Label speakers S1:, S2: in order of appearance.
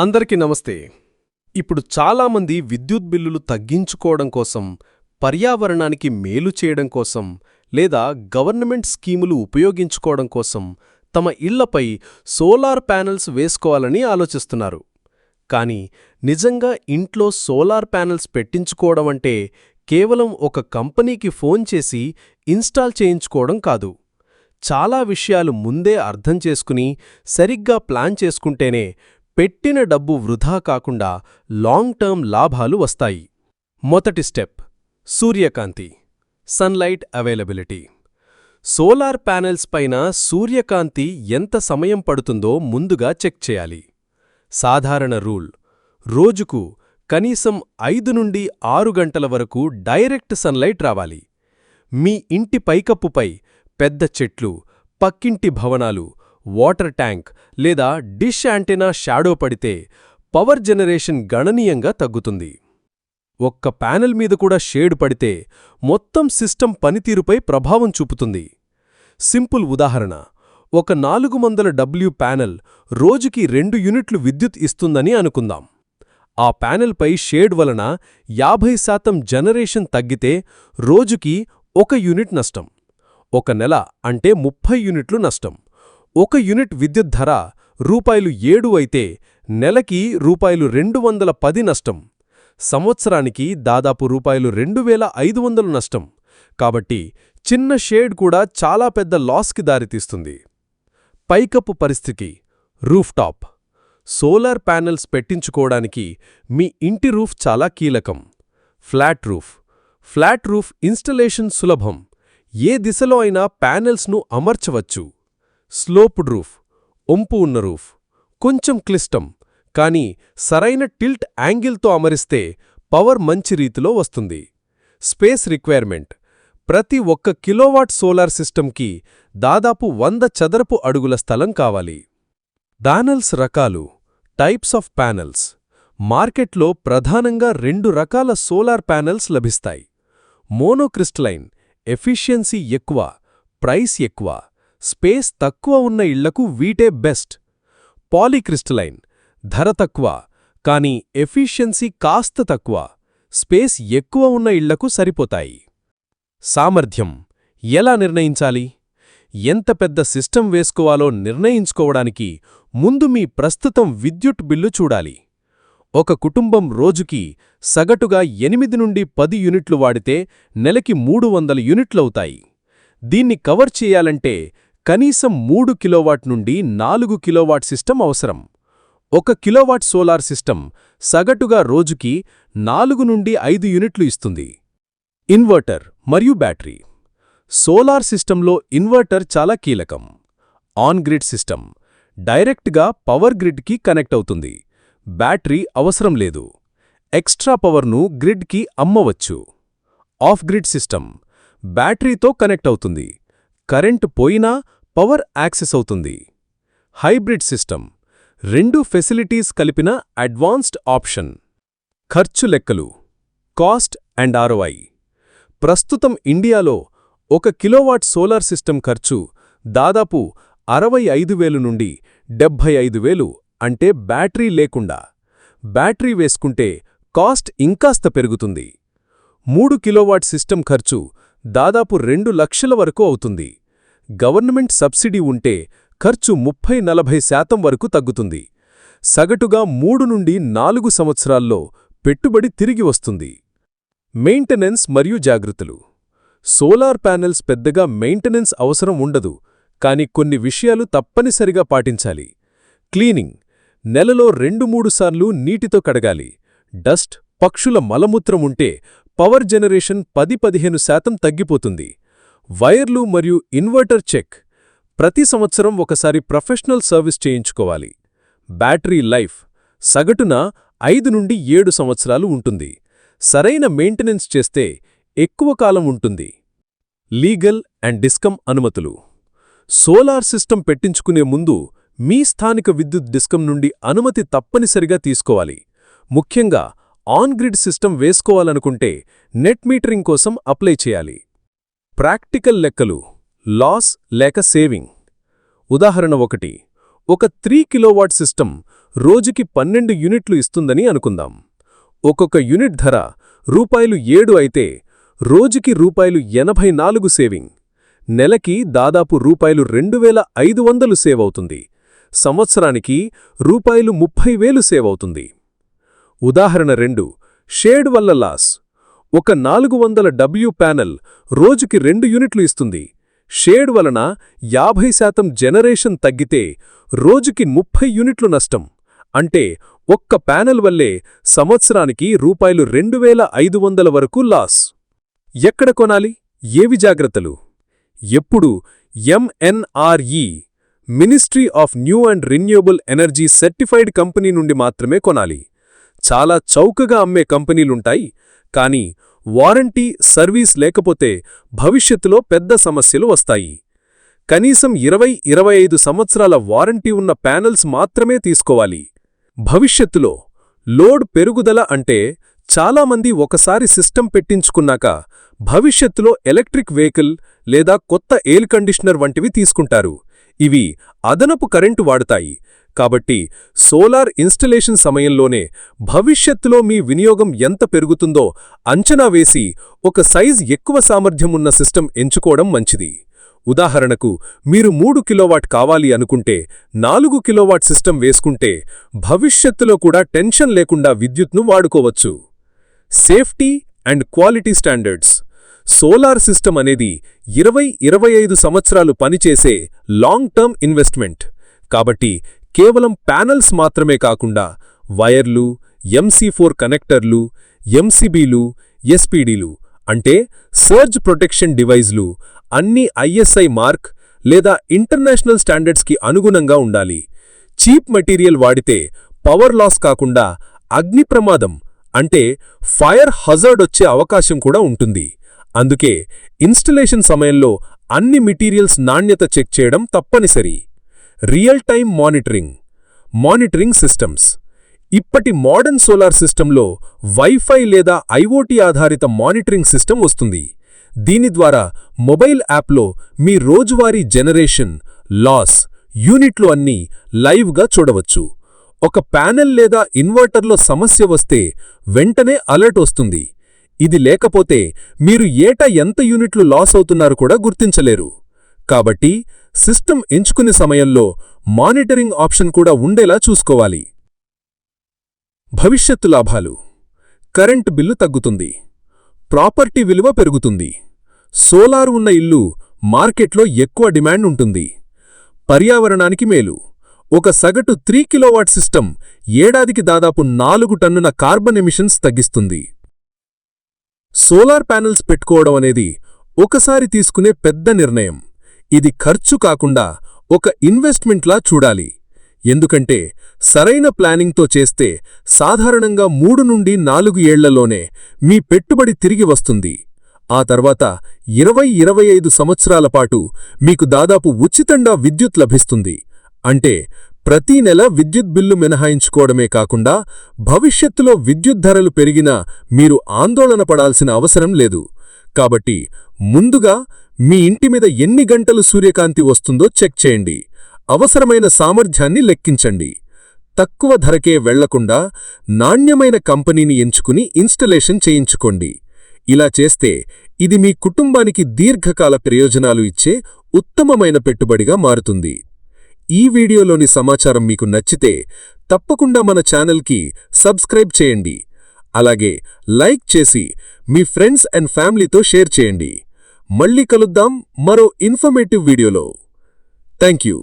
S1: అందరికీ నమస్తే. ఇప్పుడు చాలామంది విద్యుత్ బిల్లులు తగ్గించుకోవడం కోసం పర్యావరణానికి మేలు చేయడం కోసం లేదా గవర్నమెంట్ స్కీములు ఉపయోగించుకోవడం కోసం తమ ఇళ్ళపై సోలార్ ప్యానెల్స్ వేసుకోవాలని ఆలోచిస్తున్నారు. కానీ నిజంగా ఇంట్లో సోలార్ ప్యానెల్స్ పెట్టించుకోవడం అంటే కేవలం ఒక కంపెనీకి ఫోన్ చేసి ఇన్స్టాల్ చేయించుకోవడం కాదు. చాలా విషయాలు ముందే అర్థం చేసుకుని సరిగ్గా ప్లాన్ చేసుకుంటేనే పెట్టిన డబ్బు వృధా కాకుండా లాంగ్ టర్మ్ లాభాలు వస్తాయి. మొదటి స్టెప్ సూర్యకాంతి సన్లైట్ అవైలబిలిటీ. సోలార్ ప్యానెల్స్ పైన సూర్యకాంతి ఎంత సమయం పడుతుందో ముందుగా చెక్ చేయాలి. సాధారణ రూల్ రోజుకు కనీసం ఐదు నుండి ఆరు గంటల వరకు డైరెక్ట్ సన్లైట్ రావాలి. మీ ఇంటి పైకప్పుపై పెద్ద చెట్లు పక్కింటి భవనాలు వాటర్ ట్యాంక్ లేదా డిష్ యాంటెనా షాడో పడితే పవర్ జనరేషన్ గణనీయంగా తగ్గుతుంది. ఒక్క ప్యానెల్ మీద కూడా షేడ్ పడితే మొత్తం సిస్టమ్ పనితీరుపై ప్రభావం చూపుతుంది. సింపుల్ ఉదాహరణ ఒక నాలుగు వందల డబ్ల్యూ ప్యానెల్ రోజుకి రెండు యూనిట్లు విద్యుత్ ఇస్తుందని అనుకుందాం. ఆ ప్యానెల్పై షేడ్ వలన యాభై శాతం జనరేషన్ తగ్గితే రోజుకి ఒక యూనిట్ నష్టం ఒక నెల అంటే ముప్పై యూనిట్లు నష్టం. ఒక యూనిట్ విద్యుత్ ధర రూపాయలు ఏడు అయితే నెలకి రూపాయలు రెండు వందల పది నష్టం. సంవత్సరానికి దాదాపు రూపాయలు రెండు వేల ఐదు వందలు నష్టం. కాబట్టి చిన్న షేడ్ కూడా చాలా పెద్ద లాస్కి దారితీస్తుంది. పైకప్పు పరిస్థితి రూఫ్టాప్. సోలార్ ప్యానెల్స్ పెట్టించుకోవడానికి మీ ఇంటి రూఫ్ చాలా కీలకం. Flat roof. Flat roof installation సులభం. ఏ దిశలో అయినా ప్యానెల్స్ను అమర్చవచ్చు. స్లోప్డ్ రూఫ్ ఒంపు ఉన్న రూఫ్. కొంచెం క్లిష్టం కానీ సరైన టిల్ట్ యాంగిల్తో అమరిస్తే పవర్ మంచి రీతిలో వస్తుంది. స్పేస్ రిక్వైర్మెంట్ ప్రతి ఒక్క కిలోవాట్ సోలార్ సిస్టమ్కి దాదాపు వంద చదరపు అడుగుల స్థలం కావాలి. దానల్స్ రకాలు టైప్స్ ఆఫ్ ప్యానెల్స్. మార్కెట్లో ప్రధానంగా రెండు రకాల సోలార్ ప్యానెల్స్ లభిస్తాయి. మోనోక్రిస్టలైన్ ఎఫిషియన్సీ ఎక్కువ ప్రైస్ ఎక్కువ. స్పేస్ తక్కువ ఉన్న ఇళ్ళకు వీటే బెస్ట్. పాలీక్రిస్టలైన్ ధర తక్కువ కానీ ఎఫిషియన్సీ కాస్త తక్కువ స్పేస్ ఎక్కువ ఉన్న ఇళ్ళకు సరిపోతాయి. సామర్థ్యం ఎలా నిర్ణయించాలి? ఎంత పెద్ద సిస్టం వేసుకోవాలో నిర్ణయించుకోవడానికి ముందు మీ ప్రస్తుతం విద్యుత్ బిల్లు చూడాలి. ఒక కుటుంబం రోజుకి సగటుగా ఎనిమిది నుండి పది యూనిట్లు వాడితే నెలకి మూడు వందల యూనిట్లవుతాయి. దీన్ని కవర్ చేయాలంటే కనీసం మూడు కిలోవాట్ నుండి నాలుగు కిలోవాట్ సిస్టమ్ అవసరం. ఒక కిలోవాట్ సోలార్ సిస్టమ్ సగటుగా రోజుకి నాలుగు నుండి ఐదు యూనిట్లు ఇస్తుంది. ఇన్వర్టర్ మరియు బ్యాటరీ. సోలార్ సిస్టంలో ఇన్వర్టర్ చాలా కీలకం. ఆన్ గ్రిడ్ సిస్టమ్ డైరెక్ట్గా పవర్ గ్రిడ్కి కనెక్ట్ అవుతుంది. బ్యాటరీ అవసరం లేదు. ఎక్స్ట్రా పవర్ను గ్రిడ్కి అమ్మవచ్చు. ఆఫ్ గ్రిడ్ సిస్టమ్ బ్యాటరీతో కనెక్ట్ అవుతుంది. కరెంటు పోయినా పవర్ యాక్సెస్ అవుతుంది. హైబ్రిడ్ సిస్టమ్ రెండు ఫెసిలిటీస్ కలిపిన అడ్వాన్స్డ్ ఆప్షన్. ఖర్చు లెక్కలు కాస్ట్ అండ్ ఆర్ఓఐ. ప్రస్తుతం ఇండియాలో ఒక కిలోవాట్ సోలార్ సిస్టమ్ ఖర్చు దాదాపు అరవై ఐదు వేలు నుండి డెబ్భై ఐదు వేలు అంటే బ్యాటరీ లేకుండా. బ్యాటరీ వేసుకుంటే కాస్ట్ ఇంకాస్త పెరుగుతుంది. మూడు కిలోవాట్ సిస్టమ్ ఖర్చు దాదాపు రెండు లక్షల వరకు అవుతుంది. గవర్నమెంట్ సబ్సిడీ ఉంటే ఖర్చు ముప్పై నలభై శాతం వరకు తగ్గుతుంది. సగటుగా మూడు నుండి నాలుగు సంవత్సరాల్లో పెట్టుబడి తిరిగి వస్తుంది. మెయింటెనెన్స్ మరియు జాగ్రత్తలు. సోలార్ ప్యానెల్స్ పెద్దగా మెయింటెనెన్స్ అవసరం ఉండదు కాని కొన్ని విషయాలు తప్పనిసరిగా పాటించాలి. క్లీనింగ్. నెలలో రెండు మూడు సార్లు నీటితో కడగాలి. డస్ట్ పక్షుల మలమూత్రం ఉంటే పవర్ జనరేషన్ పది పదిహేను శాతం తగ్గిపోతుంది. వైర్లు మరియు ఇన్వర్టర్ చెక్. ప్రతి సంవత్సరం ఒకసారి ప్రొఫెషనల్ సర్వీస్ చేయించుకోవాలి. Battery life. సగటున ఐదు నుండి ఏడు సంవత్సరాలు ఉంటుంది. సరైన మెయింటెనెన్స్ చేస్తే ఎక్కువ కాలం ఉంటుంది. లీగల్ అండ్ డిస్కమ్ అనుమతులు. సోలార్ సిస్టమ్ పెట్టించుకునే ముందు మీ స్థానిక విద్యుత్ డిస్కమ్ నుండి అనుమతి తప్పనిసరిగా తీసుకోవాలి. ముఖ్యంగా ఆన్ గ్రిడ్ సిస్టమ్ వేసుకోవాలనుకుంటే నెట్ మీటరింగ్ కోసం అప్లై చేయాలి. ప్రాక్టికల్ లెక్కలు లాస్ లేక సేవింగ్. ఉదాహరణ ఒకటి ఒక త్రీ కిలోవాట్ సిస్టమ్ రోజుకి పన్నెండు యూనిట్లు ఇస్తుందని అనుకుందాం. ఒక్కొక్క యూనిట్ ధర రూపాయలు ఏడు అయితే రోజుకి రూపాయలు ఎనభై నాలుగు సేవింగ్. నెలకి దాదాపు రూపాయలు రెండు వేల ఐదు వందలు సేవ్ అవుతుంది. సంవత్సరానికి రూపాయలు ముప్పై వేలు సేవ్ అవుతుంది. ఉదాహరణ రెండు షేడ్ వల్ల లాస్. ఒక నాలుగు వందల డబ్ల్యూ ప్యానెల్ రోజుకి రెండు యూనిట్లు ఇస్తుంది. షేడ్ వలన యాభై శాతం జనరేషన్ తగ్గితే రోజుకి ముప్పై యూనిట్లు నష్టం. అంటే ఒక్క ప్యానెల్ వల్లే సంవత్సరానికి రూపాయలు రెండు వేల ఐదు వందల వరకు లాస్. ఎక్కడ కొనాలి? ఏవి జాగ్రత్తలు? ఎప్పుడు MNRE ministry of new and renewable energy certified company నుండి మాత్రమే కొనాలి. చాలా చౌకగా అమ్మే కంపెనీలుంటాయి కానీ వారంటీ సర్వీస్ లేకపోతే భవిష్యత్తులో పెద్ద సమస్యలు వస్తాయి. కనీసం ఇరవై ఇరవై ఐదు సంవత్సరాల వారంటీ ఉన్న ప్యానెల్స్ మాత్రమే తీసుకోవాలి. భవిష్యత్తులో లోడ్ పెరుగుదల అంటే చాలామంది ఒకసారి సిస్టమ్ పెట్టించుకున్నాక భవిష్యత్తులో ఎలక్ట్రిక్ వెహికల్ లేదా కొత్త ఎయిర్ కండిషనర్ వంటివి తీసుకుంటారు. ఇవి అదనపు కరెంటు వాడుతాయి. కాబట్టి సోలార్ ఇన్స్టలేషన్ సమయంలోనే భవిష్యత్తులో మీ వినియోగం ఎంత పెరుగుతుందో అంచనా వేసి ఒక సైజ్ ఎక్కువ సామర్థ్యం ఉన్న సిస్టమ్ ఎంచుకోవడం మంచిది. ఉదాహరణకు మీరు మూడు కిలోవాట్ కావాలి అనుకుంటే నాలుగు కిలోవాట్ సిస్టమ్ వేసుకుంటే భవిష్యత్తులో కూడా టెన్షన్ లేకుండా విద్యుత్ను వాడుకోవచ్చు. Safety and quality standards. Solar system అనేది ఇరవై ఇరవై ఐదు సంవత్సరాలు పనిచేసే లాంగ్ టర్మ్ ఇన్వెస్ట్మెంట్. కాబట్టి కేవలం ప్యానల్స్ మాత్రమే కాకుండా వైర్లు ఎంసీ ఫోర్ కనెక్టర్లు ఎంసీబీలు ఎస్పీడీలు అంటే సర్జ్ ప్రొటెక్షన్ డివైజ్లు అన్ని ఐఎస్ఐ మార్క్ లేదా ఇంటర్నేషనల్ స్టాండర్డ్స్కి అనుగుణంగా ఉండాలి. చీప్ మెటీరియల్ వాడితే పవర్ లాస్ కాకుండా అగ్ని ప్రమాదం అంటే ఫైర్ హజర్డ్ వచ్చే అవకాశం కూడా ఉంటుంది. అందుకే ఇన్స్టలేషన్ సమయంలో అన్ని మెటీరియల్స్ నాణ్యత చెక్ చేయడం తప్పనిసరి. Real time monitoring monitoring systems. ఇప్పటి మోడర్న్ సోలార్ సిస్టంలో వైఫై లేదా ఐఓటీ ఆధారిత మానిటరింగ్ సిస్టమ్ వస్తుంది. దీని ద్వారా మొబైల్ యాప్లో మీ రోజువారీ జనరేషన్ లాస్ యూనిట్లు అన్నీ లైవ్గా చూడవచ్చు. ఒక ప్యానెల్ లేదా ఇన్వర్టర్లో సమస్య వస్తే వెంటనే అలర్ట్ వస్తుంది. ఇది లేకపోతే మీరు ఏటా ఎంత యూనిట్లు లాస్ అవుతున్నారు కూడా గుర్తించలేరు. కాబట్టి సిస్టమ్ ఎంచుకునే సమయంలో మానిటరింగ్ ఆప్షన్ కూడా ఉండేలా చూసుకోవాలి. భవిష్యత్తు లాభాలు. కరెంట్ బిల్లు తగ్గుతుంది. ప్రాపర్టీ విలువ పెరుగుతుంది. సోలార్ ఉన్న ఇల్లు మార్కెట్లో ఎక్కువ డిమాండ్ ఉంటుంది. పర్యావరణానికి మేలు. ఒక సగటు త్రీ కిలోవాట్ సిస్టమ్ ఏడాదికి దాదాపు నాలుగు టన్నున కార్బన్ ఎమిషన్స్ తగ్గిస్తుంది. సోలార్ ప్యానెల్స్ పెట్టుకోవడం అనేది ఒకసారి తీసుకునే పెద్ద నిర్ణయం. ఇది ఖర్చు కాకుండా ఒక ఇన్వెస్ట్మెంట్లా చూడాలి. ఎందుకంటే సరైన ప్లానింగ్తో చేస్తే సాధారణంగా మూడు నుండి నాలుగు ఏళ్ళలోనే మీ పెట్టుబడి తిరిగి వస్తుంది. ఆ తర్వాత ఇరవై ఇరవై ఐదు సంవత్సరాల పాటు మీకు దాదాపు ఉచితంగా విద్యుత్ లభిస్తుంది. అంటే ప్రతీ నెల విద్యుత్ బిల్లు మినహాయించుకోవడమే కాకుండా భవిష్యత్తులో విద్యుత్ ధరలు పెరిగినా మీరు ఆందోళన పడాల్సిన అవసరం లేదు. కాబట్టి ముందుగా మీ ఇంటి మీద ఎన్ని గంటలు సూర్యకాంతి వస్తుందో చెక్ చేయండి. అవసరమైన సామర్థ్యాన్ని లెక్కించండి. తక్కువ ధరకే వెళ్ళకుండా నాణ్యమైన కంపెనీని ఎంచుకుని ఇన్స్టలేషన్ చేయించుకోండి. ఇలా చేస్తే ఇది మీ కుటుంబానికి దీర్ఘకాల ప్రయోజనాలు ఇచ్చే ఉత్తమమైన పెట్టుబడిగా మారుతుంది. ఈ వీడియోలోని సమాచారం మీకు నచ్చితే తప్పకుండా మన ఛానల్కి సబ్స్క్రైబ్ చేయండి. అలాగే లైక్ చేసి మీ ఫ్రెండ్స్ అండ్ ఫ్యామిలీతో షేర్ చేయండి. మళ్ళీ కలుద్దాం మరో ఇన్ఫర్మేటివ్ వీడియోలో. Thank you